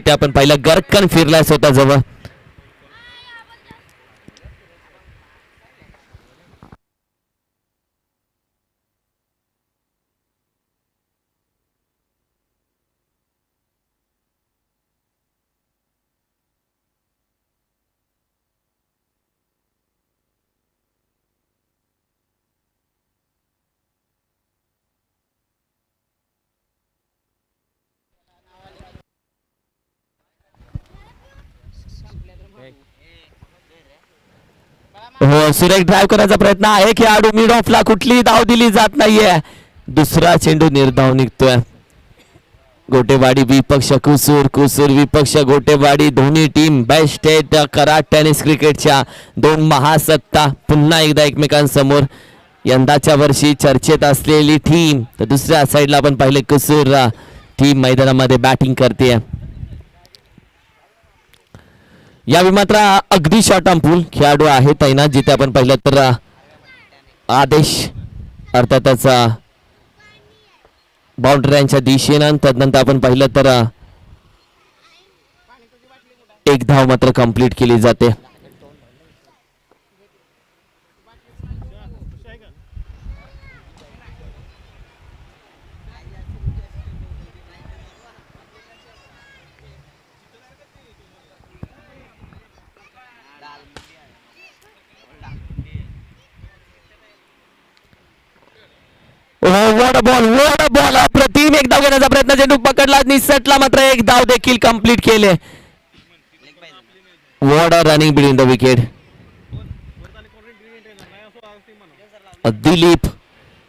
ते आपण पाहिलं गरकन फिरलाय स्वतः जवळ हो सुरेख ड्राईव्ह करायचा प्रयत्न आहे. खेळाडू मिड ऑफला कुठलीही धाव दिली जात नाहीये. दुसरा चेंडू निर्धाव निघतोय. गोटेवाडी विपक्ष कुसूर कुसूर विपक्ष गोटेवाडी दोन्ही टीम बेस्ट आहेत कराट टेनिस क्रिकेटच्या दोन महासत्ता पुन्हा एकदा एकमेकांसमोर. यंदाच्या वर्षी चर्चेत असलेली टीम तर दुसऱ्या साईडला आपण पाहिले कुसूर. टीम मैदानामध्ये बॅटिंग करते यावेळी मात्र अगदी शॉर्ट खेळाडू आहे तैनात जिथे आपण पाहिलं तर आदेश अर्थातच बाउंड्र्यांच्या दिशेनं तदनंतर आपण पाहिलं तर एक धाव मात्र कंप्लीट केली जाते. वड बॉल वड बॉल अप्रतिम एक धाव घेण्याचा प्रयत्न चेंडू पकडला निसटला मात्र एक धाव देखील कंप्लीट केले. Ward running between the wicket Dilip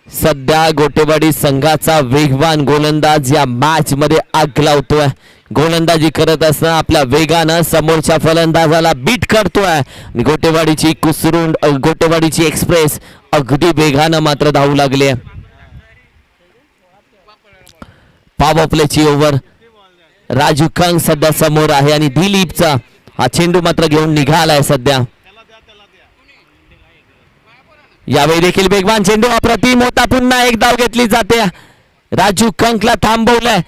सध्या गोटेवाडी संघाचा वेगवान गोलंदाज या मॅच मध्ये आग लावतोय. गोलंदाजी करत असताना आपल्या वेगानं समोरच्या फलंदाजाला बीट करतोय. आणि गोटेवाडीची कुसरून गोटेवाडीची एक्सप्रेस अगदी वेगानं मात्र धावू लागली आहे. प्लेची ओव्हर. राजू कंग सध्या समोर आहे आणि दिलीपचा हा चेंडू मात्र घेऊन निघालाय सध्या. यावेळी देखील वेगवान चेंडू अप्रतिम होता पुन्हा एक धाव घेतली जाते. राजू कंकला थांबवलाय.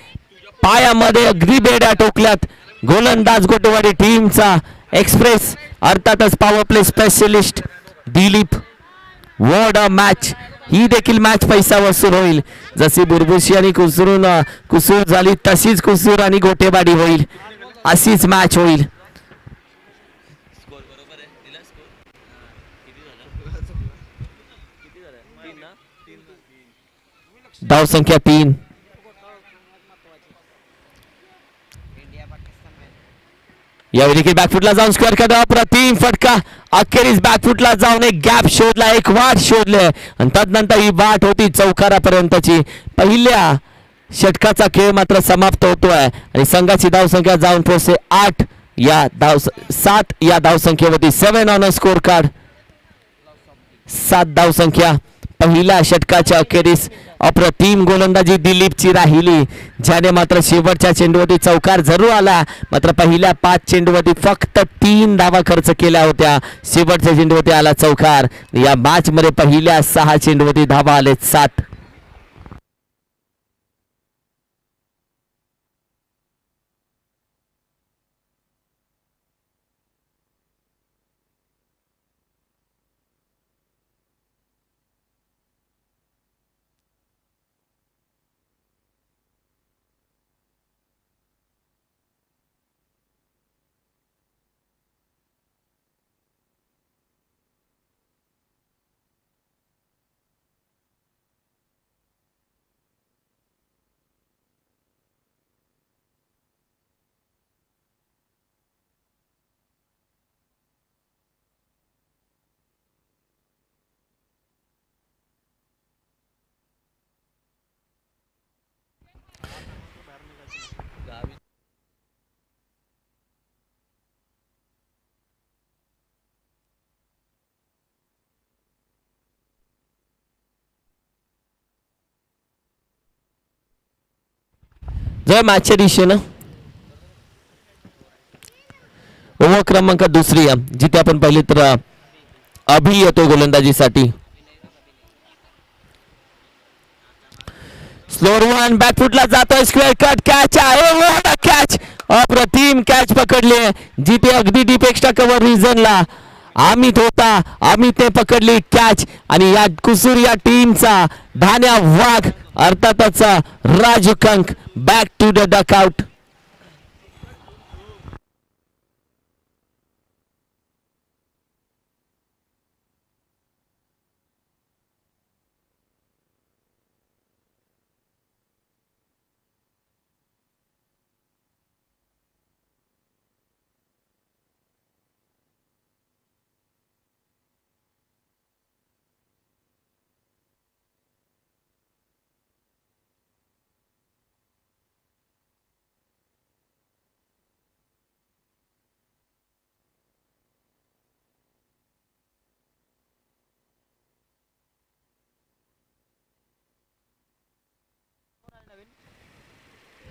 पायामध्ये अगदी बेड्या टोकल्यात. गोलंदाज गोटेवाडी टीमचा एक्सप्रेस अर्थातच power play specialist Dilip. What a match ही देखील मॅच पैसा वसूल होईल. जशी बुरबुशी आणि कुसरून कुसूर झाली तशीच कुसूर आणि गोटेबाडी होईल. अशीच मॅच होईल. धावसंख्या तीन. यावेळी देखील बॅकफुटला जाऊन स्क्वेअर करा अप्रतिम फटका. अखेरीस बॅकफुटला जाऊन एक गॅप शोधला एक वाट शोधले. आणि तदनंतर ही वाट होती चौकारापर्यंतची. पहिल्या षटकाचा खेळ मात्र समाप्त होतोय. आणि संघाची धावसंख्या जाऊन पोहोचते आठ या धाव सात या धावसंख्येवरती seven on a score card सात धावसंख्या. पहिल्या षटकाच्या अखेरीस अप्रतिम गोलंदाजी दिलीपची राहिली ज्याने मात्र शेवटच्या चेंडूवरती चौकार जरूर आला. मात्र पहिल्या पाच चेंडूवरती फक्त तीन धावा खर्च केल्या होत्या. शेवटच्या चेंडूवरती आला चौकार. या मॅचमध्ये पहिल्या सहा चेंडूवरती धावा आले सात. जर मॅचच्या दिशेनं ओव्हर क्रमांक दुसरी आहे, जिथे आपण पाहिले तर अभि येतो गोलंदाजीसाठी. स्लोर वन बॅकफुटला जातोय स्क्वेअर कट कॅच आहे. कॅच अप्रतिम कॅच पकडली. जिथे अगदी डीप एक्स्ट्रा कव्हर रिझनला अमित होता. अमितने पकडली कॅच आणि या कुसूर या टीमचा धान्या वाघ अर्थातच Raju Kank back to the dugout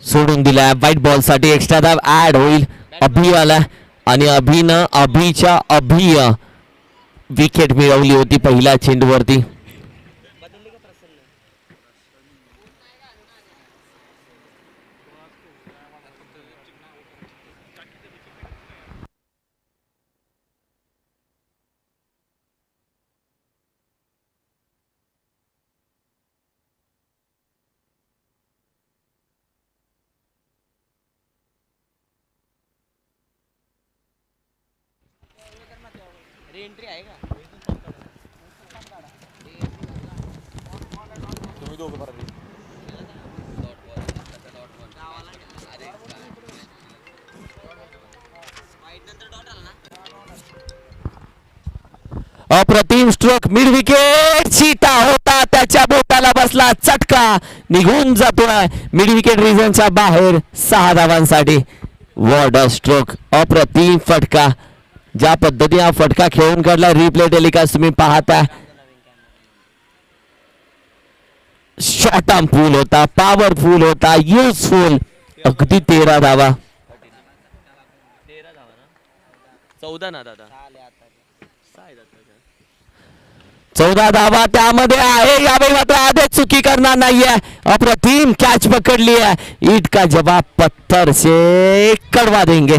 सोडून दिला व्हाईट बॉलसाठी एक्स्ट्रा दाब. ऍड होईल अभि आला आणि अभिनं अभिच्या अभि विकेट मिळवली होती पहिल्या चेंडूवरती. एंट्री आहे का? अप्रतिम स्ट्रोक मिड विकेट चीटा होता त्याच्या बोटाला बसला चटका. निघून जातोय मिड विकेट रिझनच्या बाहेर सहा धावांसाठी. वॉर्ड स्ट्रोक अप्रतिम फटका. ज्या पद्धतीने हा फटका खेळून काढला रिप्ले टेलिकास्ट तुम्ही पाहता शॉर्ट फुल होता पॉवरफुल होता युजफुल अगदी तेरा धावा धावा ना चौदा ना दादा. चौदा धावा त्यामध्ये आहे यावेळी मात्र आधीच चुकी करणार नाहीये. अप्रतिम कॅच पकडली है ईट का जवाब पत्थर से कड़वा देंगे।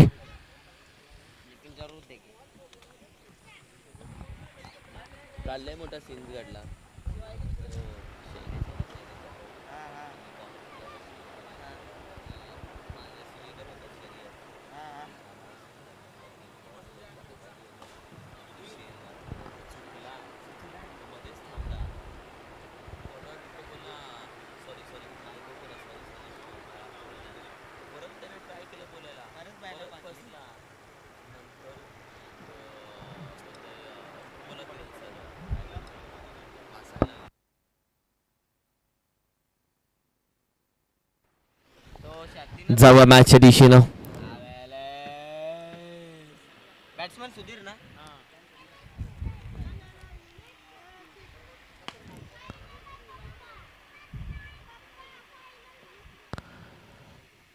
जाऊया मॅचच्या दिशेनं. बॅट्समन सुधीर ना?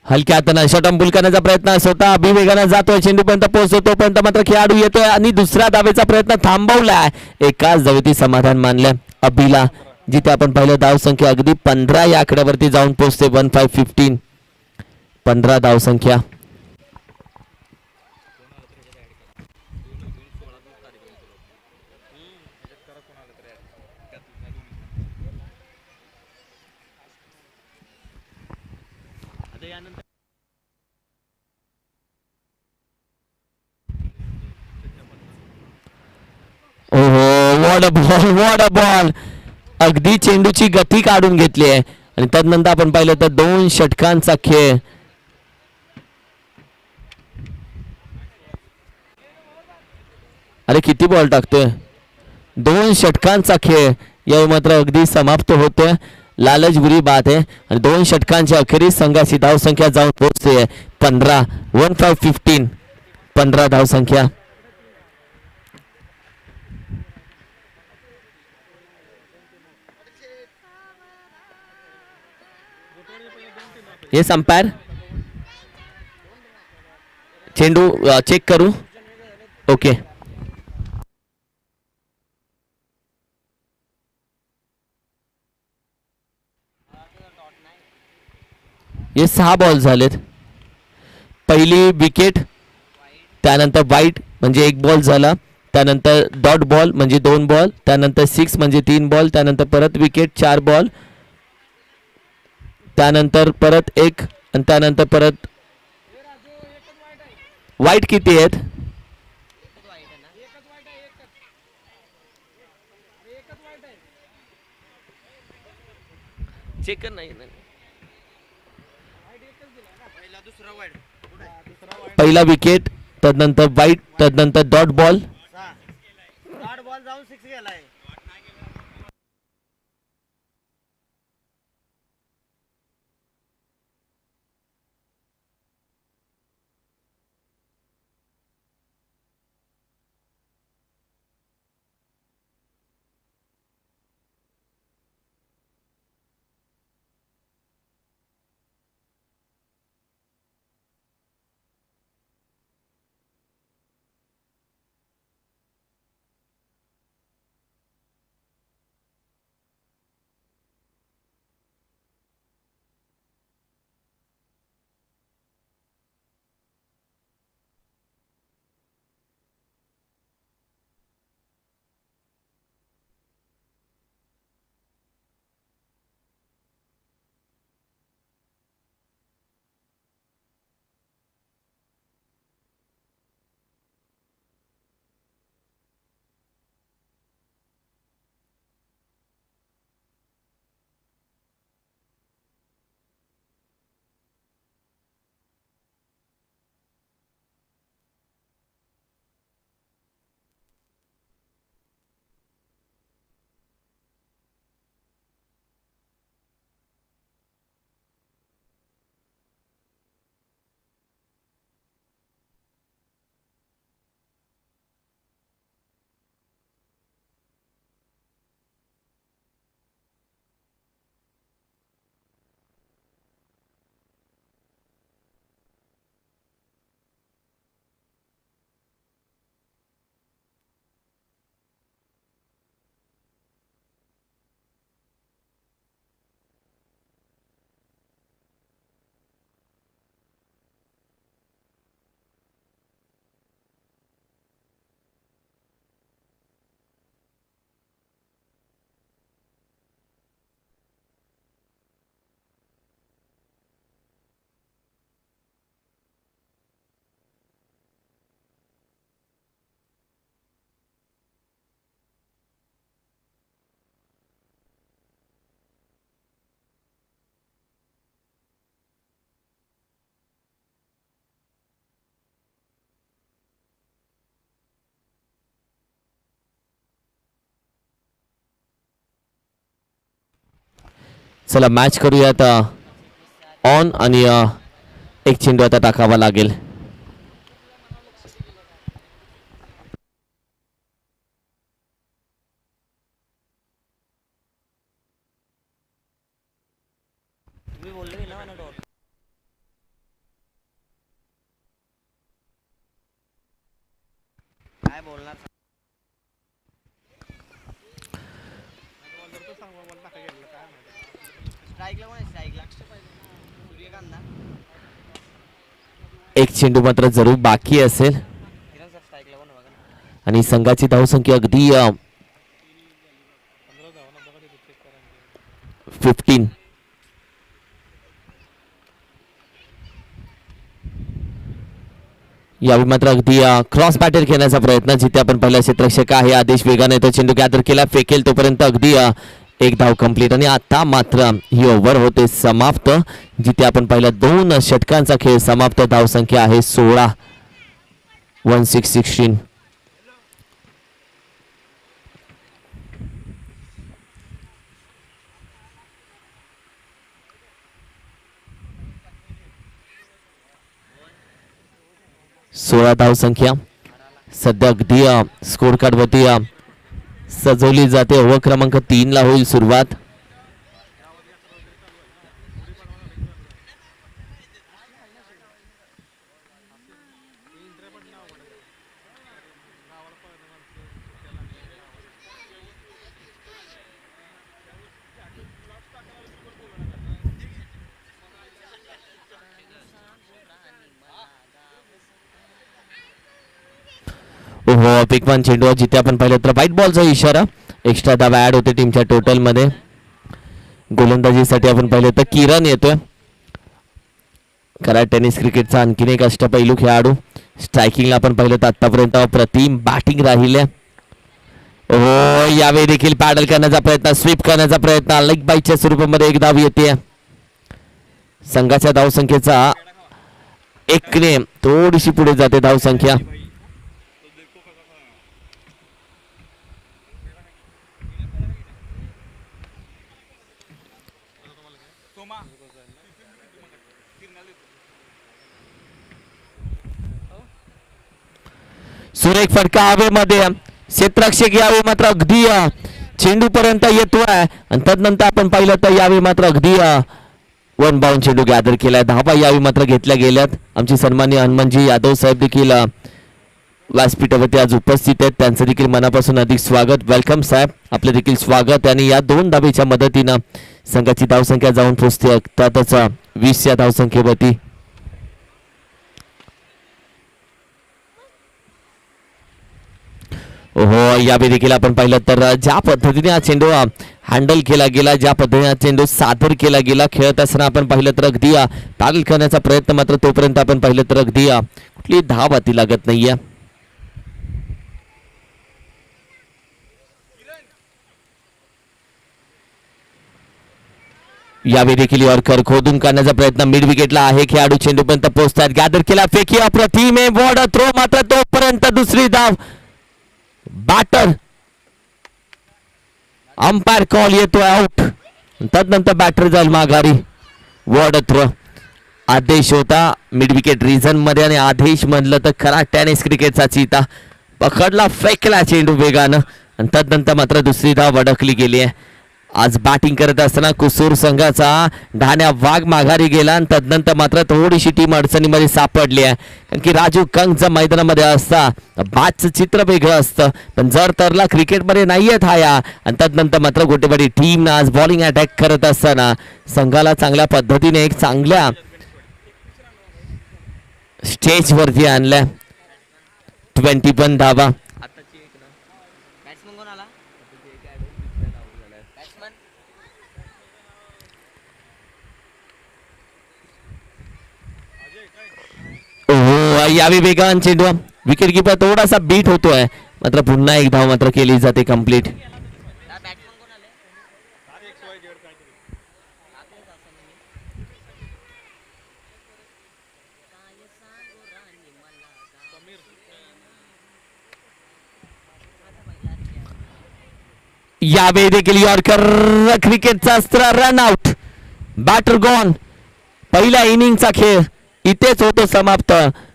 हलक्या हातानं शटम बुल करण्याचा प्रयत्न स्वतः अभिवेगानं जातोय. चेंडूपर्यंत पोहोचतो तोपर्यंत मात्र खेळाडू येतोय आणि दुसऱ्या धावेचा प्रयत्न थांबवलाय. एकाच धावेती समाधान मानलंय. अभिला जिथे आपण पाहिलं धाव संख्या अगदी पंधरा या आकड्यावरती जाऊन पोहोचते. वन फाय फिफ्टीन पंधरा धावसंख्या बॉल वॉट अ बॉल अगदी चेंडूची गती काढून घेतली आहे. आणि तदनंतर आपण पाहिलं तर दोन षटकांचा खेळ. अरे किती बॉल टाकतोय? दोन षटकांचा खेळ. यावेळी मात्र अगदी समाप्त होतोय. लालच बुरी बात आहे. आणि दोन षटकांच्या अखेरीस संघाची धावसंख्या जाऊन पोहोचते. पंधरा वन फाय फिफ्टीन पंधरा धावसंख्या. येस अंपायर चेंडू चेक करू. ओके हे सहा बॉल झालेत. पहिली विकेट त्यानंतर वाईट म्हणजे एक बॉल झाला. त्यानंतर डॉट बॉल म्हणजे दोन बॉल त्यानंतर सिक्स म्हणजे तीन बॉल त्यानंतर परत विकेट चार बॉल त्यानंतर परत एक आणि त्यानंतर परत वाईट किती आहेत? चेक नाही नाही. पहिला दुसरा वाईड पहिला विकेट तदनंतर वाईट तदनंतर डॉट बॉल चला मॅच करूयात ऑन आणि एक चेंडू आता टाकावा लागेल. एक चेंडू मात्र जरूर बाकी असेल. आणि संघाची धावसंख्या अगदी फिफ्टीन यावेळी मात्र अगदी क्रॉस बॅटर खेळण्याचा प्रयत्न जिथे आपण पहिला क्षेत्रक्षक आहे. आदेश वेगाने तो चेंडू गॅदर केला. फेकेल तोपर्यंत अगदी एक धाव कंप्लीट आणि आता मात्र ही ओव्हर होते समाप्त जिथे आपण पहिल्या दोन षटकांचा खेळ समाप्त. धावसंख्या आहे सोळा. वन सिक्स सिक्स्टीन सोळा धावसंख्या सध्या अगदी स्कोर कार्डवरती अ, सजवली जाते. व क्रमांक तीनला होईल सुरुवात. पिकवान चेंडू जिथे आपण पाहिलं तर व्हाईट बॉलचा इशारा. एक्स्ट्रा धावा ऍड होते टीमच्या टोटलमध्ये गोलंदाजीसाठी आपण पाहिलं तर किरण येतोय. करा टेनिस क्रिकेटचा आणखीन एक अष्टपैलू खेळाडू. स्ट्रायकिंगला आपण पाहिलं तर आतापर्यंत प्रतिम बॅटिंग राहिले हो यावेळी देखील पॅडल करण्याचा प्रयत्न स्वीप करण्याचा प्रयत्न. लेग बाईच्या स्वरूपामध्ये एक धाव येते संघाच्या धावसंख्येचा एकने थोडीशी पुढे जाते धावसंख्या. सुरेख फटका हवेमध्ये क्षेत्रक्षक यावेळी मात्र अगदी चेंडूपर्यंत येतोय. आणि तदनंतर आपण पाहिलं तर यावेळी मात्र अगदी वन बाउंड चेंडू गॅदर केलाय. धावा यावेळी मात्र घेतल्या गेल्यात. आमचे सन्मान्य हनुमानजी यादव साहेब देखील व्यासपीठावरती आज उपस्थित आहेत. त्यांचं देखील मनापासून अधिक स्वागत. वेलकम साहेब. आपलं देखील स्वागत. आणि या दोन धाबेच्या मदतीनं संघाची धावसंख्या जाऊन पोचते. त्यातच वीस या धावसंख्येवरती हो यावेळी देखील आपण पाहिलं तर ज्या पद्धतीने हा चेंडू हँडल केला गेला ज्या पद्धतीने हा चेंडू सादर केला गेला खेळत असताना आपण पाहिलं तर अगदी पॅडल करण्याचा प्रयत्न मात्र तोपर्यंत आपण पाहिलं तर अगदी कुठली धाव हाती लागत नाहीये. यावेळी देखील यॉर्कर खोदून काढण्याचा प्रयत्न मिड विकेटला आहे खेळाडू चेंडूपर्यंत पोहोचतात गॅदर केला फेकी अप्रतिम आहे थ्रो मात्र तोपर्यंत दुसरी धाव. बॅटर अंपायर कॉल येतोय आउट तदनंतर बॅटर जाईल माघारी. वॉर्ड आदेश होता. मिड विकेट रिझनमध्ये आणि आदेश म्हणलं तर खरा टेनिस क्रिकेटचा चिता. पकडला फेकला चेंडू वेगानं. आणि तदनंतर मात्र दुसरी धाव अडकली गेली आहे. आज बॅटिंग करत असताना कुसूर संघाचा ढाण्या वाघ माघारी गेला आणि तदनंतर मात्र थोडीशी टीम अडचणीमध्ये सापडली आहे. कारण की राजू कंग जर मैदानामध्ये असता बादचं चित्र वेगळं असतं. पण जर तरला क्रिकेटमध्ये नाही आहेत हा या आणि तदनंतर मात्र गोटेबाडी टीमनं आज बॉलिंग अटॅक करत असताना संघाला चांगल्या पद्धतीने एक चांगल्या स्टेजवरती आणल्या. ट्वेंटी पण धावा आताची एक ना बॅट्समन कोण आला आताची एक ऍड दुसऱ्या धावा झालाय बॅट्समन हो यावी वेगान चेंडू विकेट किपर थोडासा बीट होतोय. मात्र पुन्हा एक धाव मात्र केली जाते कंप्लीट यावेळी देखील यॉर्कर क्रिकेटचा अस्त्र रन आउट बॅटर गॉन पहिल्या इनिंगचा खेळ इथेच होतो समाप्त.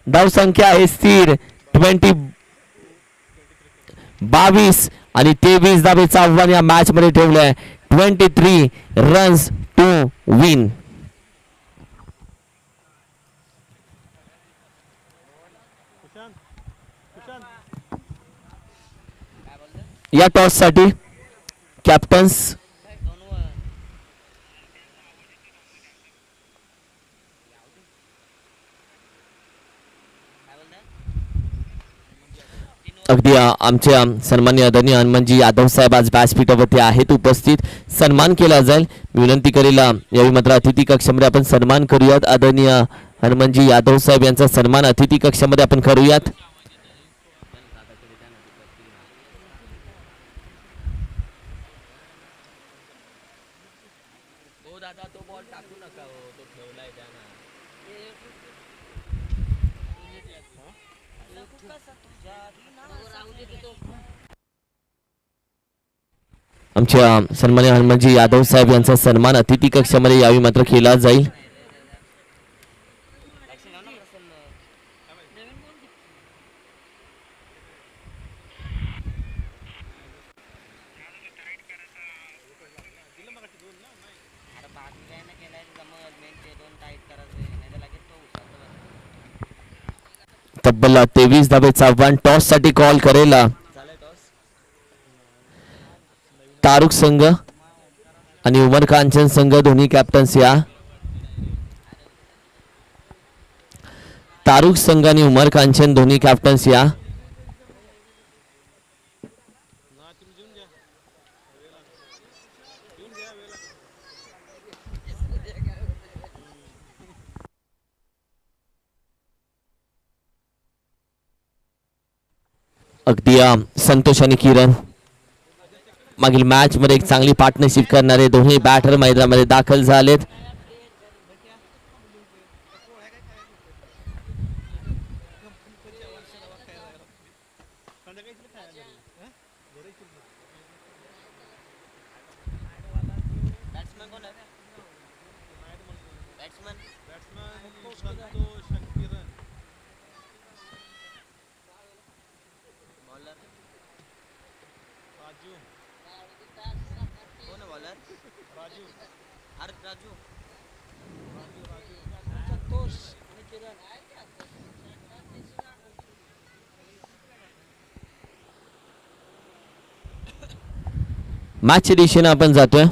धावसंख्या आहे स्थिर. ट्वेंटी बावीस आणि तेवीस धावेचं आव्हान या मॅच मध्ये ठेवलंय. Twenty three runs to win या टॉससाठी कॅप्टन्स दोन वर. काय बोलताय अगदी आमच्या आमचे सन्मान्य आदरणीय हनुमानजी यादव साहेब आज व्यासपीठावरती आहेत उपस्थित. सन्मान केला जाईल. विनंती करेल यावेळी मात्र अतिथी कक्षामध्ये आपण सन्मान करूयात. आदरणीय हनुमानजी यादव साहेब यांचा सन्मान अतिथी कक्षामध्ये आपण करूयात हो दादा तो बॉल टाकू नका हो तो ठेवलाय त्यानं आमच्या सन्मान्य हनुमानजी यादव साहेब यांचा सन्मान अतिथी कक्षामध्ये यावेळी मात्र केला जाईल. तब्बल तेवीस धाबे आव्हान टॉससाठी कॉल करेला. तारुक संघ आणि उमर कांचन संघ दोन्ही कॅप्टन्स या. तारुक संघ आणि उमर कांचन दोन्ही कॅप्टन्स या. अगदी संतोष आणि किरण. मागील मॅच मध्ये एक चांगली पार्टनरशिप करणारे दोन्ही बॅटर मैदानामध्ये दाखल झालेत. बॅट्समन कोण आहे? Batsman bowler Raju. अरे राजू. मॅचच्या दिशेने आपण जातोय.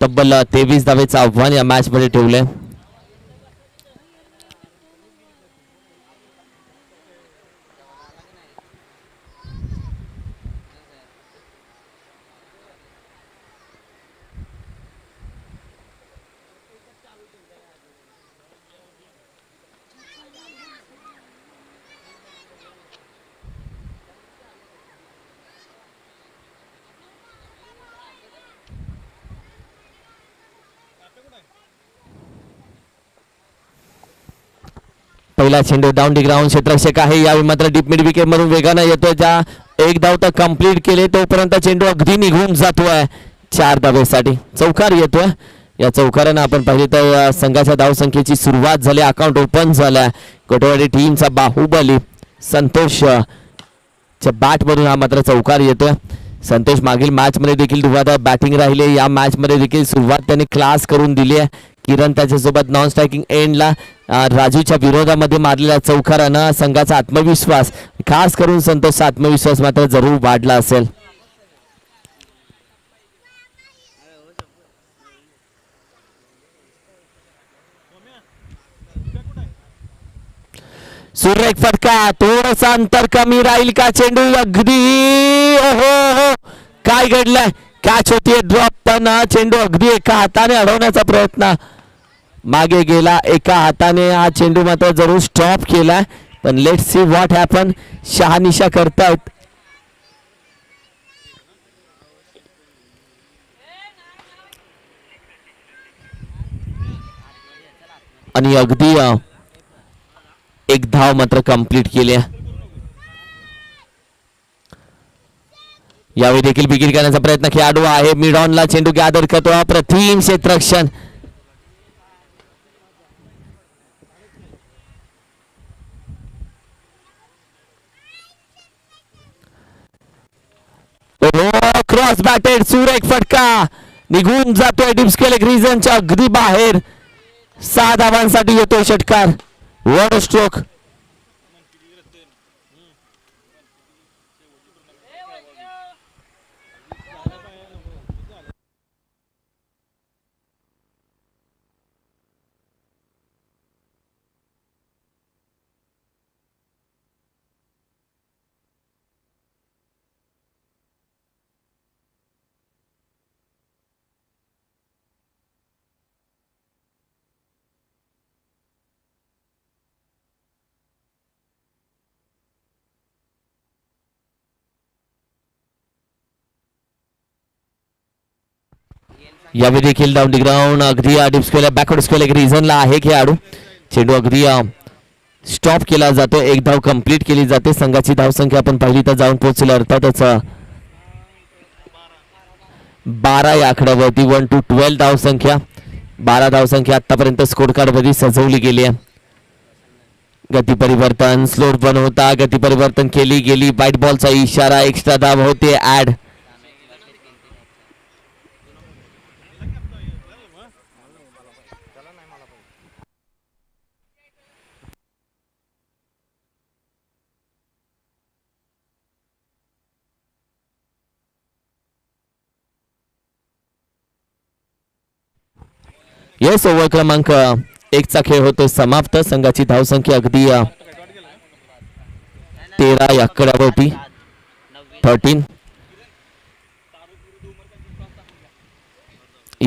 तब्बल तेवीस धावेचं आव्हान या मॅच मध्ये ठेवलंय. पहिला चेंडू डाऊन डी ग्राउंड क्षेत्रक्षक आहे यावेळी मात्र डीप मिड विकेट मधून वेगानं येतोय ज्या एक धाव तर कंप्लीट केले तोपर्यंत चेंडू अगदी निघून जातोय. चार धावेसाठी चौकार येतोय. या चौकारानं आपण पाहिले तर संघाच्या धावसंख्येची सुरुवात झाली अकाउंट ओपन झालाय. कोटेवाडी टीमचा बाहुबली संतोष च्या बॅट मधून हा मात्र चौकार येतोय. संतोष मागील मॅच मध्ये देखील दुबारा बॅटिंग राहिले. या मॅच मध्ये देखील सुरुवात त्यांनी क्लास करून दिली आहे. किरण त्याच्यासोबत नॉन स्ट्रायकिंग एंडला राजूच्या विरोधामध्ये मारलेल्या चौकारानं संघाचा आत्मविश्वास खास करून संतोषचा आत्मविश्वास मात्र जरूर वाढला असेल. सूर्य एक फटका थोडसा अंतर कमी राहील का चेंडू? अगदी ओहो हो काय घडलंय? कॅच होतीये ड्रॉप पण चेंडू अगदी एका हाताने अडवण्याचा प्रयत्न. मागे गेला एका हाताने हा चेंडू मात्र जरूर स्टॉप केला पण लेट सी व्हॉट हॅपन शहानिशा करतायत. आणि अगदी एक धाव मात्र कंप्लीट केली. यावेळी देखील बिगिर करण्याचा प्रयत्न खेळाडू आहे. मिडॉनला चेंडू गॅदर करतो. अप्रतिम क्षेत्ररक्षण. हो, क्रॉस बॅटेड सुरेख फटका. निघून जातोय डिप्सकेल ग्रीजनच्या अगदी बाहेर. सहा धावांसाठी येतोय षटकार. वन स्ट्रोक यावेळी देखील डाऊन ग्राउंड अगदी डिप्सकेला बॅकवर्ड स्केल एक रिझनला आहे खेळाडू. चेंडू अगदी स्टॉप केला जातो एक धाव कंप्लीट केली जाते. संघाची धावसंख्या आपण पाहिली तर जाऊन पोहोचली अर्थातच बारा या आकड्यावरती वन टू ट्वेल्व धावसंख्या बारा धावसंख्या आतापर्यंत स्कोर कार्ड सजवली गेली आहे. गती परिवर्तन स्लोड पण होता गती परिवर्तन केली गेली. वाईट बॉलचा इशारा एक्स्ट्रा धाव होते ऍड येस ओव्हर क्रमांक एकचा खेळ होतो समाप्त. संघाची धावसंख्या अगदी तेरा या आकड्यावरती थर्टीन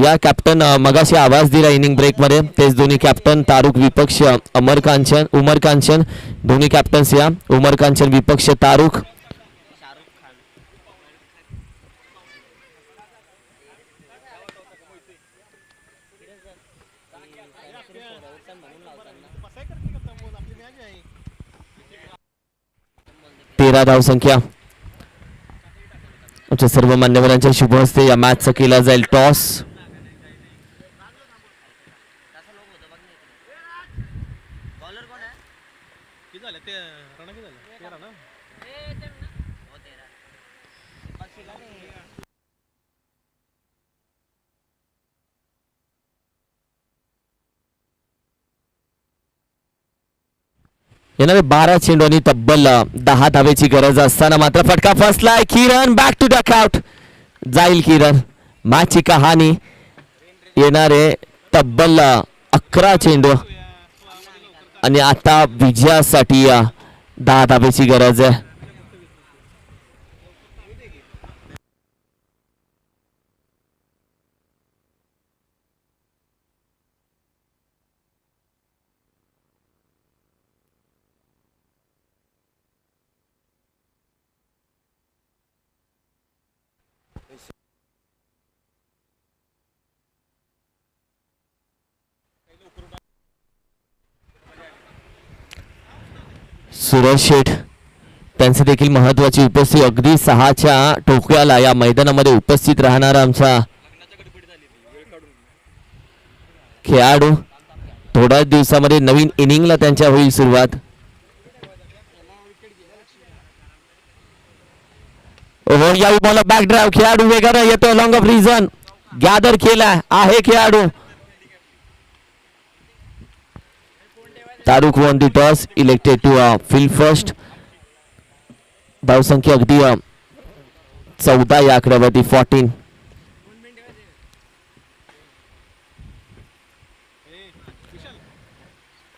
या कॅप्टन मगाशी आवाज दिला इनिंग ब्रेकमध्ये तेच दोन्ही कॅप्टन तारुक विपक्ष अमर कांचन उमर कांचन. दोन्ही कॅप्टन्स या उमर कांचन विपक्ष तारुक. तेरा धावसंख्या आमच्या सर्व मान्यवरांच्या शुभ हस्ते या मॅचचा केला जाईल टॉस बॉलर कोण आहे किती झाले ते रणा किती झाले तेरा ना हो तेरा पक्षीला नाही येणारे बारा चेंडू आणि तब्बल दहा धावेची गरज असताना मात्र फटका फसलाय किरण बॅक टू डकआउट जाईल किरण. मॅचची कहाणी येणारे तब्बल अकरा चेंडू. आणि आता विजयासाठी दहा धावेची गरज आहे. सुरेश शेठ. त्यांचे देखील महत्वाची उपस्थिती अगदी सहाच्या टोक्याला या मैदानामध्ये उपस्थित राहणारा आमचा खेळाडू. थोड्याच दिवसामध्ये नवीन इनिंगला त्यांच्या होईल सुरुवात. ओहो यावेळी बॅक ड्राईव्ह खेळाडू वेगानं येतो लॉंग ऑफ रिझन गॅदर केला आहे खेळाडू. तारुक won the toss elected to field first धावसंख्या अगदी चौदा या आकड्यावरती फॉर्टीन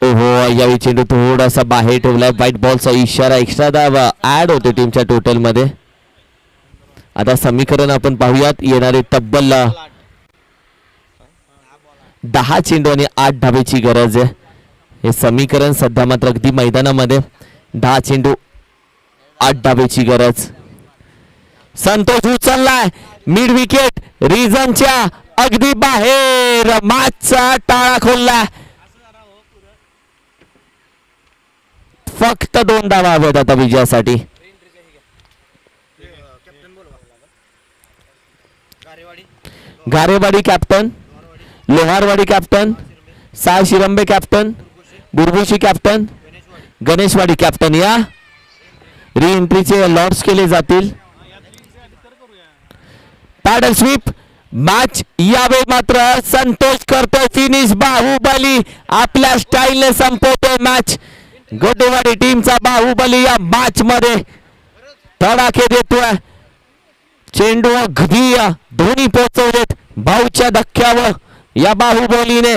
ओहो यावेळी चेंडू थोडासा बाहेर ठेवला. व्हाईट बॉलचा इशारा एक्स्ट्रा धाव ऍड होतो टीमच्या टोटलमध्ये. आता समीकरण आपण पाहूयात. येणारे तब्बल uh, दहा चेंडू आणि आठ धाबेची गरज आहे. हे समीकरण सध्या मात्र अगदी मैदानामध्ये दहा चेंडू आठ डाबेची गरज. संतोष उचललाय. मिड विकेट रिझनच्या अगदी बाहेर. मॅचचा टाळा खोललाय. फक्त दोन डावा हव्यात आता विजयासाठी. गारेवाडी गारेवाडी कॅप्टन लोहारवाडी कॅप्टन साय Shirambe captain Burbushi captain Ganeshwadi captain या? री एंट्रीचे लॉर्ड्स केले जातील. पॅडल स्वीप मॅच यावेळी मात्र. संतोष करतोय फिनिश बाहुबली. आपल्या स्टाईलने संपवतोय मॅच गोटेवाडी टीमचा बाहुबली या मॅच मध्ये तडाखे देतोय. चेंडू अगदी धोनी पोहोचवलेत. भाऊच्या धक्क्यावर या बाहुबलीने